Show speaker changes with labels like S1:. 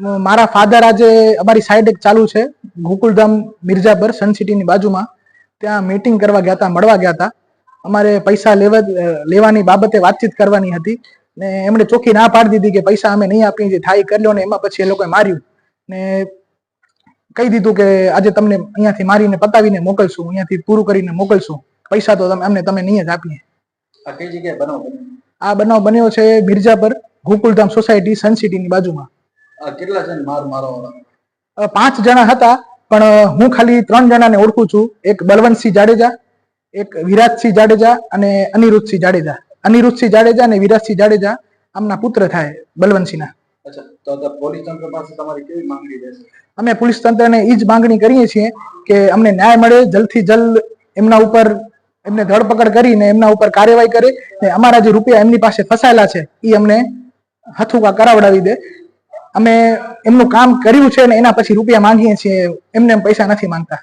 S1: મારા ફાધર આજે અમારી સાઈડ એક ચાલુ છે ગોકુલધામ મિર્જાપર સન સિટીની બાજુમાં. ત્યાં મીટિંગ કરવા ગયા હતા મળવા ગયા હતા. અમારે પૈસા લેવા લેવાની બાબતે વાતચીત કરવાની હતી. ને એમણે ચોખ્ખી ના પાડી દીધી કે પૈસા અમે નહીં આપીએ જે થાય કર્યો કરી લો ને એમાં પછી એ લોકોએ માર્યું. ને કહી દીધું કે આજે તમને અહીંયાથી મારીને પતાવીને મોકલશું અહીંયાથી પૂરું કરીને મોકલશું. પૈસા તો તમે અમને તમે નહીં જ આપીએ.
S2: આ બનાવ બન્યો?
S1: આ બનાવ બન્યો છે મિર્જાપર ગોકુલધામ સોસાયટી સન સિટીની બાજુમાં.
S2: કેટલા છે માર મારવાવાળા?
S1: પાંચ જણા હતા પણ હું ખાલી ત્રણ જણાને ઓળખું છું. એક બલવંતસિંહ જાડેજા એક વિરાજસિંહ જાડેજા અને અનિરુદ્ધસિંહ જાડેજા. અનિરુદ્ધસિંહ જાડેજા અને વિરાજસિંહ જાડેજા આમના પુત્ર થાય બલવંતસિંહના. અમે પોલીસ તંત્રને એ જ માંગણી કરીએ છીએ કે અમને ન્યાય મળે જલ્દથી જલ્દ એમના ઉપર એમને ધરપકડ કરીને એમના ઉપર કાર્યવાહી કરે ને અમારા જે રૂપિયા એમની પાસે ફસાયેલા છે એ અમને હથુકા કરાવડાવી દે. અમે એમનું કામ કર્યું છે ને એના પછી રૂપિયા માંગીએ છીએ, એમને એમ પૈસા નથી માંગતા.